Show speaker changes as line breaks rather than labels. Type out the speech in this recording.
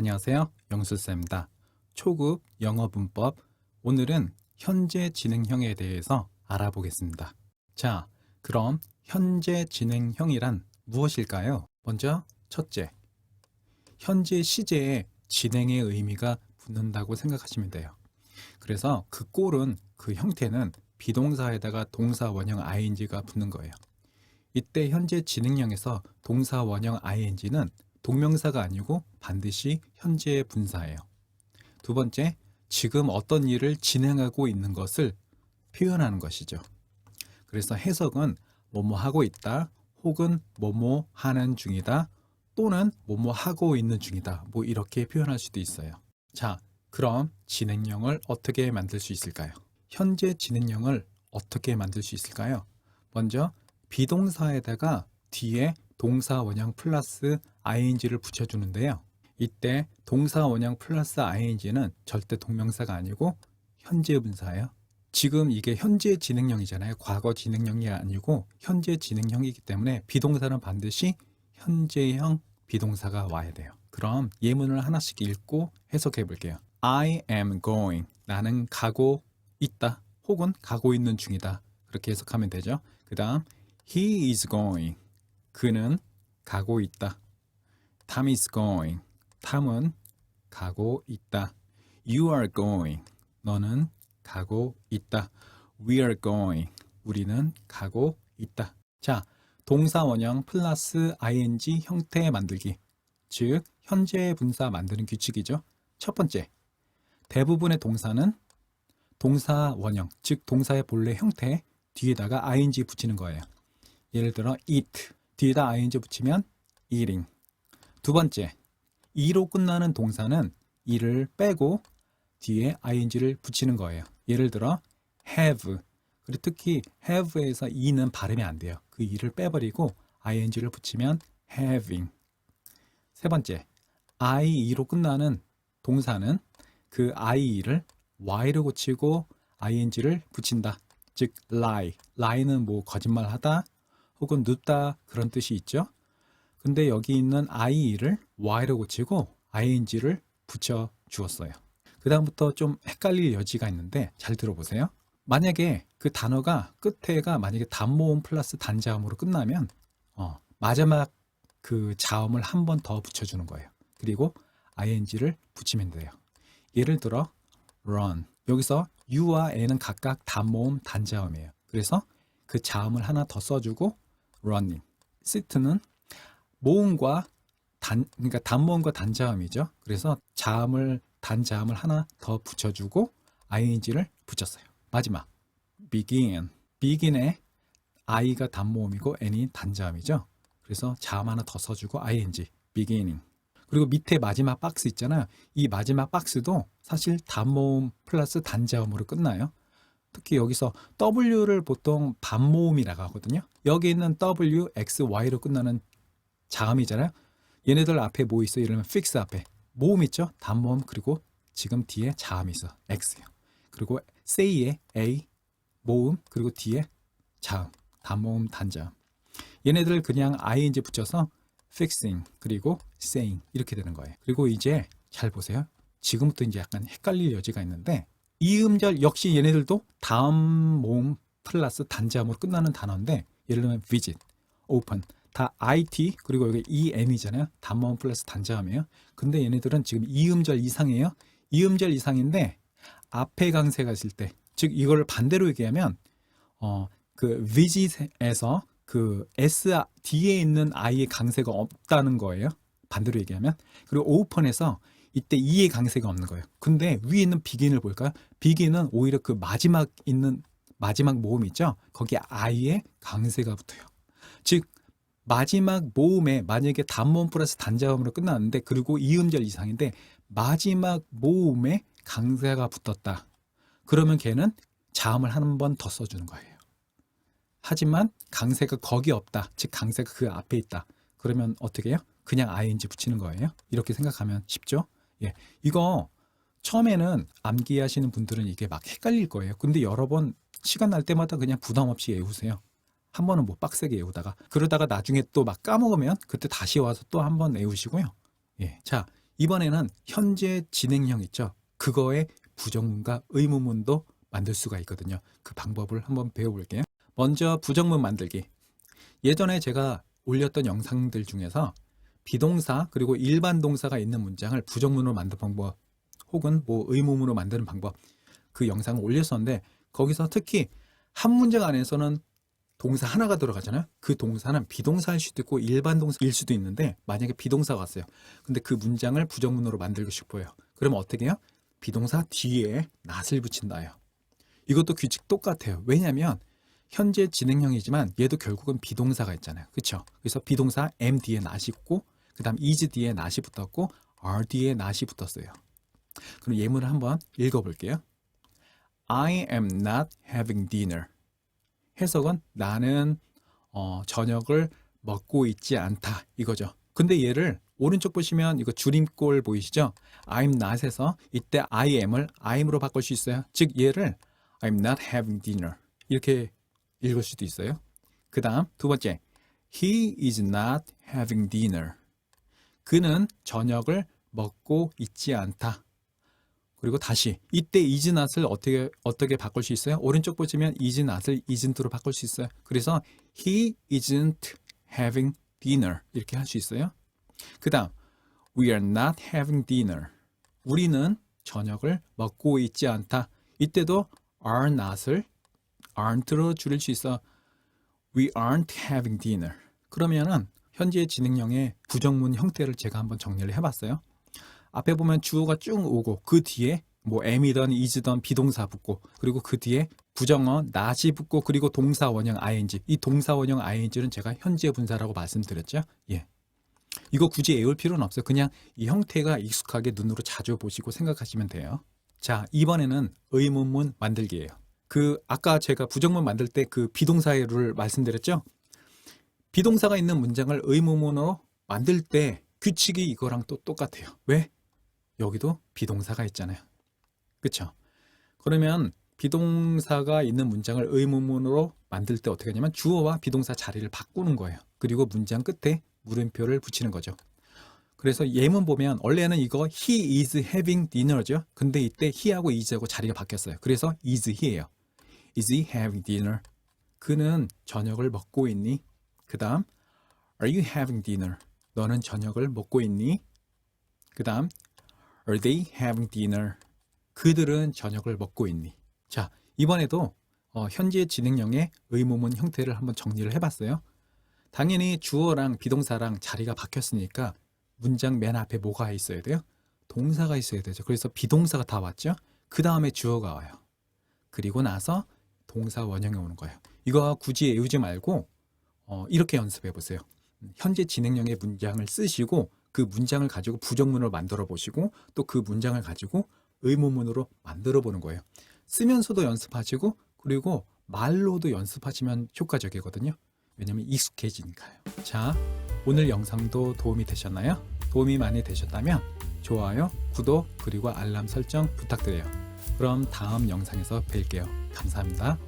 안녕하세요. 영수쌤입니다. 초급 영어 문법. 오늘은 현재 진행형에 대해서 알아보겠습니다. 자, 그럼 현재 진행형이란 무엇일까요? 먼저 첫째. 현재 시제에 진행의 의미가 붙는다고 생각하시면 돼요. 그래서 그 꼴은 그 형태는 비동사에다가 동사 원형 ing가 붙는 거예요. 이때 현재 진행형에서 동사 원형 ing는 동명사가 아니고 반드시 현재의 분사예요. 두 번째, 지금 어떤 일을 진행하고 있는 것을 표현하는 것이죠. 그래서 해석은 뭐뭐 하고 있다, 혹은 뭐뭐 하는 중이다, 또는 뭐뭐 하고 있는 중이다. 뭐 이렇게 표현할 수도 있어요. 자, 그럼 진행형을 어떻게 만들 수 있을까요? 현재 진행형을 어떻게 만들 수 있을까요? 먼저 비동사에다가 뒤에 동사 원형 플러스 ing를 붙여주는데요. 이때 동사 원형 플러스 ing는 절대 동명사가 아니고 현재 분사예요. 지금 이게 현재 진행형이잖아요. 과거 진행형이 아니고 현재 진행형이기 때문에 비동사는 반드시 현재형 비동사가 와야 돼요. 그럼 예문을 하나씩 읽고 해석해 볼게요. I am going. 나는 가고 있다. 혹은 가고 있는 중이다. 그렇게 해석하면 되죠. 그 다음 He is going. 그는 가고 있다. Tom is going. 탐은 가고 있다. You are going. 너는 가고 있다. We are going. 우리는 가고 있다. 자, 동사 원형 플러스 ing 형태 만들기. 즉, 현재 분사 만드는 규칙이죠. 첫 번째, 대부분의 동사는 동사 원형, 즉 동사의 본래 형태 뒤에다가 ing 붙이는 거예요. 예를 들어 eat 뒤에다 ing 붙이면 eating. 두 번째, e로 끝나는 동사는 e를 빼고 뒤에 ing를 붙이는 거예요. 예를 들어 have 그리고 특히 have에서 e는 발음이 안 돼요. 그 e를 빼버리고 ing를 붙이면 having. 세 번째, ie로 끝나는 동사는 그 ie를 y로 고치고 ing를 붙인다. 즉 lie. lie는 뭐 거짓말하다 혹은 눕다 그런 뜻이 있죠. 근데 여기 있는 i를 y로 고치고 ing를 붙여 주었어요. 그 다음부터 좀 헷갈릴 여지가 있는데 잘 들어보세요. 만약에 그 단어가 끝에가 만약에 단모음 플러스 단자음으로 끝나면 어, 마지막 그 자음을 한 번 더 붙여주는 거예요. 그리고 ing를 붙이면 돼요. 예를 들어 run 여기서 u와 n은 각각 단모음 단자음이에요. 그래서 그 자음을 하나 더 써주고 running sit는 모음과 단 그러니까 단모음과 단자음이죠. 그래서 자음을 단자음을 하나 더 붙여주고 ing를 붙였어요. 마지막 begin begin에 i가 단모음이고 n이 단자음이죠. 그래서 자음 하나 더 써주고 ing beginning 그리고 밑에 마지막 박스 있잖아요. 이 마지막 박스도 사실 단모음 플러스 단자음으로 끝나요. 특히 여기서 W를 보통 반모음이라고 하거든요. 여기 있는 W, X, Y로 끝나는 자음이잖아요. 얘네들 앞에 뭐 있어? 들면 fix 앞에 모음 있죠? 단모음 그리고 지금 뒤에 자음이 있어. X요. 그리고 say에 A 모음 그리고 뒤에 자음 단모음 단자음. 얘네들 그냥 ing 붙여서 fixing 그리고 saying 이렇게 되는 거예요. 그리고 이제 잘 보세요. 지금부터 이제 약간 헷갈릴 여지가 있는데 이 음절 역시 얘네들도 다음 모음 플러스 단자음으로 끝나는 단어인데 예를 들면 visit, open 다 it 그리고 여기 en이잖아요. 단모음 플러스 단자음이에요. 근데 얘네들은 지금 이 음절 이상이에요. 이 음절 이상인데 앞에 강세가 있을 때, 즉 이걸 반대로 얘기하면 어, 그 visit에서 그 s 뒤에 있는 i의 강세가 없다는 거예요. 반대로 얘기하면 그리고 open에서 이때 이의 강세가 없는 거예요. 근데 위에 있는 비긴을 볼까요? 비긴은 오히려 그 마지막 있는 마지막 모음 있죠? 거기에 i의 강세가 붙어요. 즉 마지막 모음에 만약에 단모음 플러스 단자음으로 끝났는데 그리고 이음절 이상인데 마지막 모음에 강세가 붙었다. 그러면 걔는 자음을 한 번 더 써주는 거예요. 하지만 강세가 거기 없다. 즉 강세가 그 앞에 있다. 그러면 어떻게 해요? 그냥 ing 붙이는 거예요. 이렇게 생각하면 쉽죠? 예. 이거 처음에는 암기하시는 분들은 이게 막 헷갈릴 거예요. 근데 여러 번 시간 날 때마다 그냥 부담 없이 외우세요. 한 번은 뭐 빡세게 외우다가 그러다가 나중에 또 막 까먹으면 그때 다시 와서 또 한 번 외우시고요. 예. 자, 이번에는 현재 진행형 있죠. 그거의 부정문과 의문문도 만들 수가 있거든요. 그 방법을 한번 배워볼게요. 먼저 부정문 만들기. 예전에 제가 올렸던 영상들 중에서 비동사 그리고 일반 동사가 있는 문장을 부정문으로 만드는 방법 혹은 뭐 의문문으로 만드는 방법 그 영상을 올렸었는데 거기서 특히 한 문장 안에서는 동사 하나가 들어가잖아요. 그 동사는 비동사일 수도 있고 일반 동사일 수도 있는데 만약에 비동사가 왔어요. 근데 그 문장을 부정문으로 만들고 싶어요. 그러면 어떻게 해요? 비동사 뒤에 낫을 붙인다요. 이것도 규칙 똑같아요. 왜냐하면 현재 진행형이지만 얘도 결국은 비동사가 있잖아요. 그렇죠? 그래서 비동사 am 뒤에 낫이 있고 그 다음 is 뒤에 낫이 붙었고 are 뒤에 낫이 붙었어요. 그럼 예문을 한번 읽어볼게요. I am not having dinner. 해석은 나는 어, 저녁을 먹고 있지 않다 이거죠. 근데 얘를 오른쪽 보시면 이거 줄임꼴 보이시죠? I'm not에서 이때 I am을 I'm으로 바꿀 수 있어요. 즉 얘를 I'm not having dinner 이렇게 읽을 수도 있어요. 그 다음 두 번째 He is not having dinner. 그는 저녁을 먹고 있지 않다. 그리고 다시 이때 not을 어떻게 어떻게 바꿀 수 있어요? 오른쪽 보시면 not을 isn't로 바꿀 수 있어요. 그래서 he isn't having dinner 이렇게 할 수 있어요. 그다음 we are not having dinner. 우리는 저녁을 먹고 있지 않다. 이때도 are not을 aren't로 줄일 수 있어. we aren't having dinner. 그러면은 현재 진행형의 부정문 형태를 제가 한번 정리를 해봤어요. 앞에 보면 주어가 쭉 오고 그 뒤에 뭐 am이든 is든 비동사 붙고 그리고 그 뒤에 부정어 not이 붙고 그리고 동사 원형 ing 이 동사 원형 ing는 제가 현재 분사라고 말씀드렸죠. 예. 이거 굳이 외울 필요는 없어요. 그냥 이 형태가 익숙하게 눈으로 자주 보시고 생각하시면 돼요. 자, 이번에는 의문문 만들기예요. 그 아까 제가 부정문 만들 때 그 비동사를 말씀드렸죠. 비동사가 있는 문장을 의문문으로 만들 때 규칙이 이거랑 또 똑같아요. 왜? 여기도 비동사가 있잖아요. 그쵸? 그러면 비동사가 있는 문장을 의문문으로 만들 때 어떻게 하냐면 주어와 비동사 자리를 바꾸는 거예요. 그리고 문장 끝에 물음표를 붙이는 거죠. 그래서 예문 보면 원래는 이거 he is having dinner죠. 근데 이때 he하고 is하고 자리가 바뀌었어요. 그래서 is he예요. is he having dinner? 그는 저녁을 먹고 있니? 그 다음 are you having dinner? 너는 저녁을 먹고 있니? 그 다음 Are they having dinner? 그들은 저녁을 먹고 있니? 자, 이번에도 어, 현재 진행형의 의문문 형태를 한번 정리를 해봤어요. 당연히 주어랑 비동사랑 자리가 바뀌었으니까 문장 맨 앞에 뭐가 있어야 돼요? 동사가 있어야 되죠. 그래서 비동사가 다 왔죠. 그 다음에 주어가 와요. 그리고 나서 동사 원형이 오는 거예요. 이거 굳이 외우지 말고 어, 이렇게 연습해 보세요. 현재 진행형의 문장을 쓰시고 그 문장을 가지고 부정문을 만들어 보시고 또 그 문장을 가지고 의문문으로 만들어 보는 거예요. 쓰면서도 연습하시고 그리고 말로도 연습하시면 효과적이거든요. 왜냐면 익숙해지니까요. 자, 오늘 영상도 도움이 되셨나요? 도움이 많이 되셨다면 좋아요, 구독, 그리고 알람 설정 부탁드려요. 그럼 다음 영상에서 뵐게요. 감사합니다.